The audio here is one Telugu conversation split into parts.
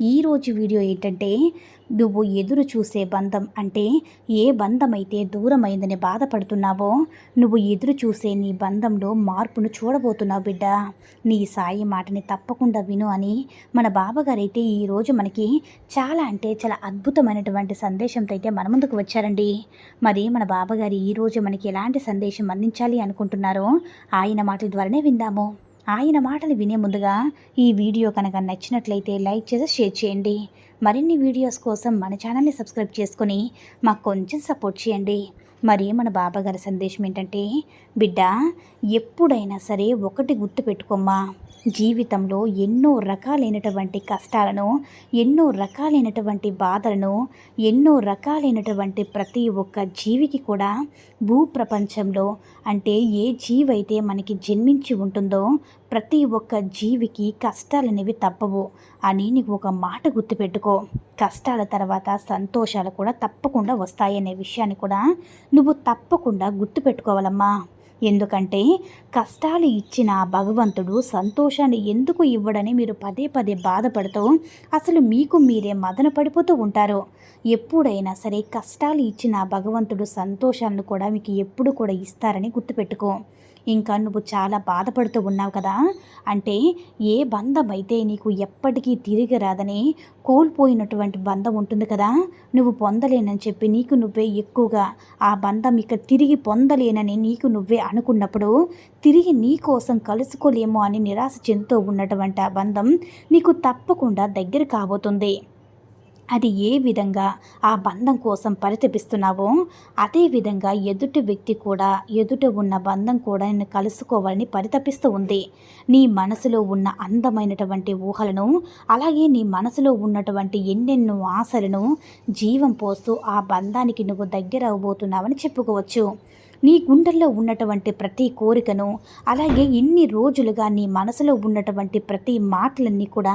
ఈరోజు వీడియో ఏంటంటే నువ్వు ఎదురు చూసే బంధం అంటే ఏ బంధం అయితే దూరమైందని బాధపడుతున్నావో నువ్వు ఎదురు చూసే నీ బంధంలో మార్పును చూడబోతున్నావు బిడ్డ. నీ సాయి మాటని తప్పకుండా విను అని మన బాబాగారైతే ఈరోజు మనకి చాలా అంటే చాలా అద్భుతమైనటువంటి సందేశంతో అయితే మన ముందుకు వచ్చారండి. మరి మన బాబాగారు ఈరోజు మనకి ఎలాంటి సందేశం అందించాలి అనుకుంటున్నారో ఆయన మాటల ద్వారానే విందాము. ఆయన మాటలు వినే ముందుగా ఈ వీడియో కనుక నచ్చినట్లయితే లైక్ చేసి షేర్ చేయండి. మరిన్ని వీడియోస్ కోసం మన ఛానల్ని సబ్స్క్రైబ్ చేసుకొని మాకు కొంచెం సపోర్ట్ చేయండి. మరి మన బాబాగారి సందేశం ఏంటంటే బిడ్డ ఎప్పుడైనా సరే ఒకటి గుర్తుపెట్టుకోమ్మా జీవితంలో ఎన్నో రకాలైనటువంటి కష్టాలను ఎన్నో రకాలైనటువంటి బాధలను ఎన్నో రకాలైనటువంటి ప్రతి ఒక్క జీవికి కూడా భూప్రపంచంలో అంటే ఏ జీవైతే మనకి జన్మించి ఉంటుందో ప్రతి ఒక్క జీవికి కష్టాలనేవి తప్పవు అని నీకు ఒక మాట గుర్తుపెట్టుకో కష్టాల తర్వాత సంతోషాలు కూడా తప్పకుండా వస్తాయనే విషయాన్ని కూడా నువ్వు తప్పకుండా గుర్తుపెట్టుకోవాలమ్మా. ఎందుకంటే కష్టాలు ఇచ్చిన భగవంతుడు సంతోషాన్ని ఎందుకు ఇవ్వడని మీరు పదే పదే బాధపడుతూ అసలు మీకు మీరే మదన పడిపోతూ ఉంటారు. ఎప్పుడైనా సరే కష్టాలు ఇచ్చిన భగవంతుడు సంతోషాలను కూడా మీకు ఎప్పుడు కూడా ఇస్తారని గుర్తుపెట్టుకో. ఇంకా నువ్వు చాలా బాధపడుతూ ఉన్నావు కదా. అంటే ఏ బంధం అయితే నీకు ఎప్పటికీ తిరిగి రాదని కోల్పోయినటువంటి బంధం ఉంటుంది కదా. నువ్వు పొందలేనని చెప్పి నీకు నువ్వే ఎక్కువగా ఆ బంధం ఇక తిరిగి పొందలేనని నీకు నువ్వే అనుకున్నప్పుడు తిరిగి నీ కోసం కలుసుకోలేము అని నిరాశ చెందుతూ ఉన్నటువంటి ఆ బంధం నీకు తప్పకుండా దగ్గర కాబోతుంది. అది ఏ విధంగా ఆ బంధం కోసం పరితపిస్తున్నావో అదే విధంగా ఎదుటి వ్యక్తి కూడా ఎదుట ఉన్న బంధం కూడా నిన్ను కలుసుకోవాలని పరితపిస్తూ ఉంది. నీ మనసులో ఉన్న అందమైనటువంటి ఊహలను అలాగే నీ మనసులో ఉన్నటువంటి ఎన్నెన్నో ఆశలను జీవం పోస్తూ ఆ బంధానికి నువ్వు దగ్గర అవబోతున్నావని చెప్పుకోవచ్చు. నీ గుండెల్లో ఉన్నటువంటి ప్రతి కోరికను అలాగే ఇన్ని రోజులుగా నీ మనసులో ఉన్నటువంటి ప్రతి మాటలన్నీ కూడా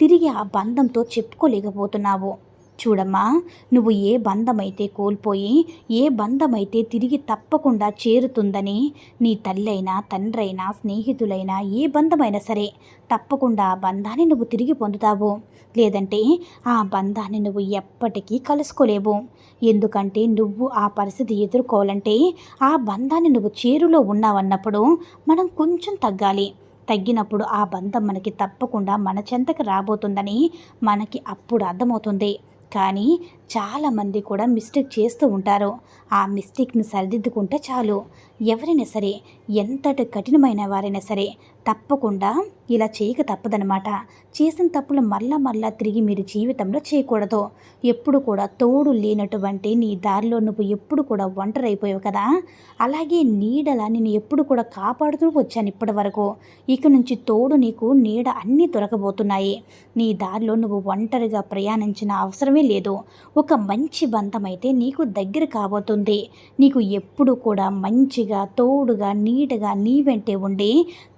తిరిగి ఆ బంధంతో చెప్పుకోలేకపోతున్నావు. చూడమ్మా నువ్వు ఏ బంధమైతే కోల్పోయి ఏ బంధమైతే తిరిగి తప్పకుండా చేరుతుందని నీ తల్లైనా తండ్రైనా స్నేహితులైనా ఏ బంధమైనా సరే తప్పకుండా ఆ బంధాన్ని నువ్వు తిరిగి పొందుతావు. లేదంటే ఆ బంధాన్ని నువ్వు ఎప్పటికీ కలుసుకోలేవు. ఎందుకంటే నువ్వు ఆ పరిస్థితి ఎదుర్కోవాలంటే ఆ బంధాన్ని నువ్వు చేరులో ఉన్నావన్నప్పుడు మనం కొంచెం తగ్గాలి. తగ్గినప్పుడు ఆ బంధం మనకి తప్పకుండా మన చెంతకు రాబోతుందని మనకి అప్పుడు అర్థమవుతుంది. కానీ చాలామంది కూడా మిస్టేక్ చేస్తూ ఉంటారు. ఆ మిస్టేక్ని సరిదిద్దుకుంటే చాలు. ఎవరైనా సరే ఎంతటి కఠినమైన వారైనా సరే తప్పకుండా ఇలా చేయక తప్పదనమాట చేసిన తప్పులు మళ్ళా మళ్ళా తిరిగి మీరు జీవితంలో చేయకూడదు. ఎప్పుడు కూడా తోడు లేనటువంటి నీ దారిలో నువ్వు ఎప్పుడు కూడా ఒంటరి అయిపోయావు కదా. అలాగే నీడలా నేను ఎప్పుడు కూడా కాపాడుతూ వచ్చాను ఇప్పటి వరకు ఇక నుంచి తోడు నీకు నీడ అన్నీ దొరకబోతున్నాయి. నీ దారిలో నువ్వు ఒంటరిగా ప్రయాణించిన అవసరమే లేదు. ఒక మంచి బంధం అయితే నీకు దగ్గర కాబోతుంది. నీకు ఎప్పుడు కూడా మంచి మంచిగా తోడుగా నీడగా నీ వెంటే ఉండి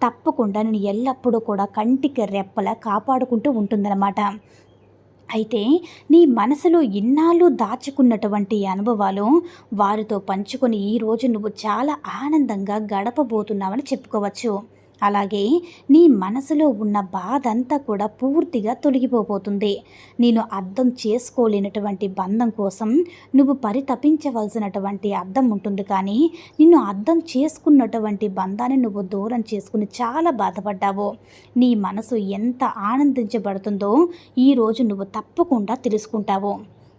తప్పకుండా నేను ఎల్లప్పుడూ కూడా కంటికి రెప్పలా కాపాడుకుంటూ ఉంటుందన్నమాట. అయితే నీ మనసులో ఇన్నాళ్ళు దాచుకున్నటువంటి అనుభవాలు వారితో పంచుకొని ఈరోజు నువ్వు చాలా ఆనందంగా గడపబోతున్నావని చెప్పుకోవచ్చు. అలాగే నీ మనసులో ఉన్న బాధ అంతా కూడా పూర్తిగా తొలగిపోబోతుంది. నేను అర్థం చేసుకోలేనటువంటి బంధం కోసం నువ్వు పరితపించవలసినటువంటి అర్థం ఉంటుంది కానీ నిన్ను అర్థం చేసుకున్నటువంటి బంధాన్ని నువ్వు దూరం చేసుకుని చాలా బాధపడ్డావు. నీ మనసు ఎంత ఆనందించబడుతుందో ఈరోజు నువ్వు తప్పకుండా తెలుసుకుంటావు.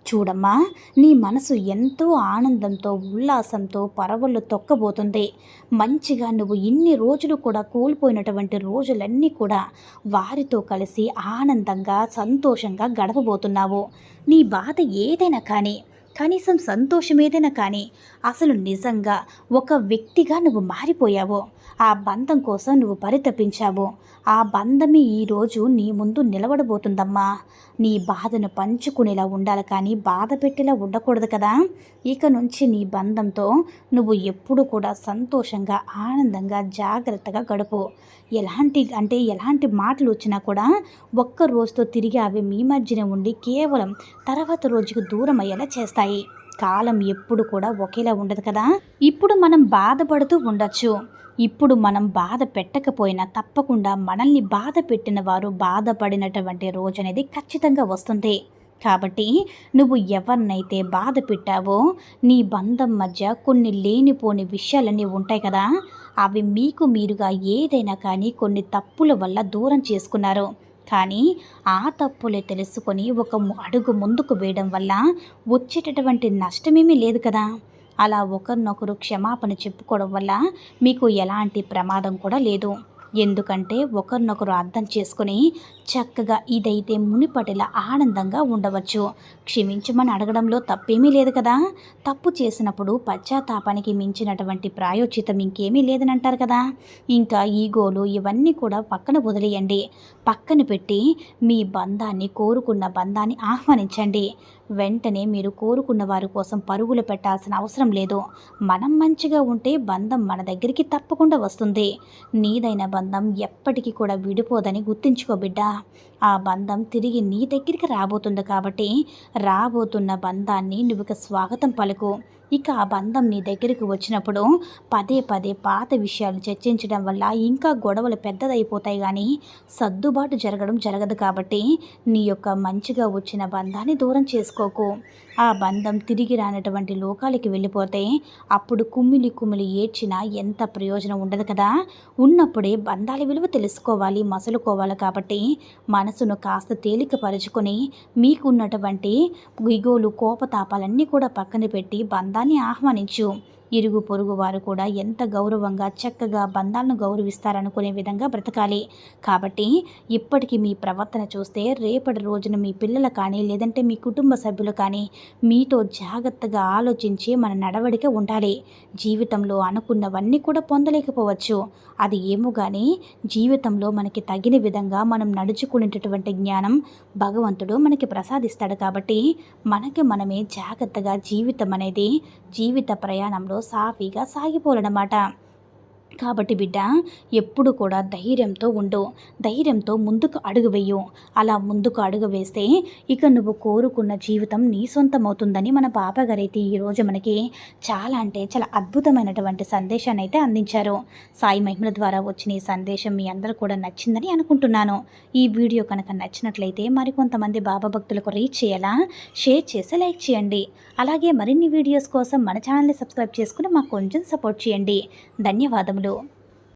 చూడమ్మా నీ మనసు ఎంతో ఆనందంతో ఉల్లాసంతో పరవళ్ళు తొక్కబోతుంది. మంచిగా నువ్వు ఇన్ని రోజులు కూడా కోల్పోయినటువంటి రోజులన్నీ కూడా వారితో కలిసి ఆనందంగా సంతోషంగా గడపబోతున్నావు. నీ బాధ ఏదైనా కానీ కనీసం సంతోషం ఏదైనా కానీ అసలు నిజంగా ఒక వ్యక్తిగా నువ్వు మారిపోయావు ఆ బంధం కోసం నువ్వు పరితపించావు ఆ బంధమే ఈరోజు నీ ముందు నిలబడబోతుందమ్మా. నీ బాధను పంచుకునేలా ఉండాలి కానీ బాధ పెట్టేలా ఉండకూడదు కదా. ఇక నుంచి నీ బంధంతో నువ్వు ఎప్పుడు కూడా సంతోషంగా ఆనందంగా జాగ్రత్తగా గడుపు. ఎలాంటి అంటే ఎలాంటి మాటలు వచ్చినా కూడా ఒక్క రోజుతో తిరిగి అవి మీ మధ్యన ఉండి కేవలం తర్వాత రోజుకు దూరం అయ్యేలా చేస్తాయి. కాలం ఎప్పుడు కూడా ఒకేలా ఉండదు కదా? ఇప్పుడు మనం బాధపడుతూ ఉండొచ్చు. ఇప్పుడు మనం బాధ పెట్టకపోయినా తప్పకుండా మనల్ని బాధ పెట్టిన వారు బాధపడినటువంటి రోజు అనేది ఖచ్చితంగా వస్తుంది. కాబట్టి నువ్వు ఎవరినైతే బాధ పెట్టావో నీ బంధం మధ్య కొన్ని లేనిపోని విషయాలన్నీ ఉంటాయి కదా? అవి మీకు మీరుగా ఏదైనా కానీ కొన్ని తప్పుల వల్ల దూరం చేసుకున్నారు. కానీ ఆ తప్పులే తెలుసుకొని ఒక అడుగు ముందుకు వేయడం వల్ల వచ్చేటటువంటి నష్టమేమీ లేదు కదా. అలా ఒకరినొకరు క్షమాపణ చెప్పుకోవడం వల్ల మీకు ఎలాంటి ప్రమాదం కూడా లేదు. ఎందుకంటే ఒకరినొకరు అర్థం చేసుకుని చక్కగా ఇదైతే మునిపటిలా ఆనందంగా ఉండవచ్చు. క్షమించమని అడగడంలో తప్పేమీ లేదు కదా. తప్పు చేసినప్పుడు పశ్చాత్తాపానికి మించినటువంటి ప్రాయోచితం ఇంకేమీ లేదని అంటారు కదా. ఇంకా ఈగోలు ఇవన్నీ కూడా పక్కన వదిలేయండి. పక్కన పెట్టి మీ బంధాన్ని కోరుకున్న బంధాన్ని ఆహ్వానించండి. వెంటనే మీరు కోరుకున్న వారి కోసం పరుగులు పెట్టాల్సిన అవసరం లేదు. మనం మంచిగా ఉంటే బంధం మన దగ్గరికి తప్పకుండా వస్తుంది. నీదైన బంధం ఎప్పటికీ కూడా విడిపోదని గుర్తుంచుకో బిడ్డ. ఆ బంధం తిరిగి నీ దగ్గరికి రాబోతుంది కాబట్టి రాబోతున్న బంధాన్ని నువ్వు స్వాగతం పలుకు. ఇక ఆ బంధం నీ దగ్గరికి వచ్చినప్పుడు పదే పదే పాత విషయాలు చర్చించడం వల్ల ఇంకా గొడవలు పెద్దదైపోతాయి కానీ సర్దుబాటు జరగడం జరగదు కాబట్టి నీ యొక్క మంచిగా వచ్చిన బంధాన్ని దూరం చేసుకోకు. ఆ బంధం తిరిగి రానటువంటి లోకాలకి వెళ్ళిపోతే అప్పుడు కుమ్మిలి కుమ్మిలి ఏడ్చినా ఎంత ప్రయోజనం ఉండదు కదా? ఉన్నప్పుడే బంధాల విలువ తెలుసుకోవాలి మసలుకోవాలి కాబట్టి మనసును కాస్త తేలికపరుచుకొని మీకున్నటువంటి ఇగోలు కోపతాపాలన్నీ కూడా పక్కన పెట్టి బంధాన్ని ఆహ్వానించు. ఇరుగు పొరుగు వారు కూడా ఎంత గౌరవంగా చక్కగా బంధాలను గౌరవిస్తారనుకునే విధంగా బ్రతకాలి. కాబట్టి ఇప్పటికీ మీ ప్రవర్తన చూస్తే రేపటి రోజున మీ పిల్లలు కానీ లేదంటే మీ కుటుంబ సభ్యులు కానీ మీతో జాగ్రత్తగా ఆలోచించి మన నడవడిక ఉండాలి. జీవితంలో అనుకున్నవన్నీ కూడా పొందలేకపోవచ్చు. అది ఏమో కానీ జీవితంలో మనకి తగిన విధంగా మనం నడుచుకునేటటువంటి జ్ఞానం భగవంతుడు మనకి ప్రసాదిస్తాడు. కాబట్టి మనకి మనమే జాగ్రత్తగా జీవితం అనేది జీవిత ప్రయాణంలో సాఫీగా సాగిపోలనమాట. కాబట్టి బిడ్డ ఎప్పుడు కూడా ధైర్యంతో ఉండు. ధైర్యంతో ముందుకు అడుగు వేయు. అలా ముందుకు అడుగు వేస్తే ఇక నువ్వు కోరుకున్న జీవితం నీ సొంతమవుతుందని మన పాపగారైతే ఈరోజు మనకి చాలా అంటే చాలా అద్భుతమైనటువంటి సందేశాన్ని అయితే అందించారు. సాయి మహిమల ద్వారా వచ్చిన ఈ సందేశం మీ అందరూ కూడా నచ్చిందని అనుకుంటున్నాను. ఈ వీడియో కనుక నచ్చినట్లయితే మరికొంతమంది బాబా భక్తులకు రీచ్ చేయాలా? షేర్ చేసి లైక్ చేయండి. అలాగే మరిన్ని వీడియోస్ కోసం మన ఛానల్ని సబ్స్క్రైబ్ చేసుకుని మాకు కొంచెం సపోర్ట్ చేయండి. ధన్యవాదములు. được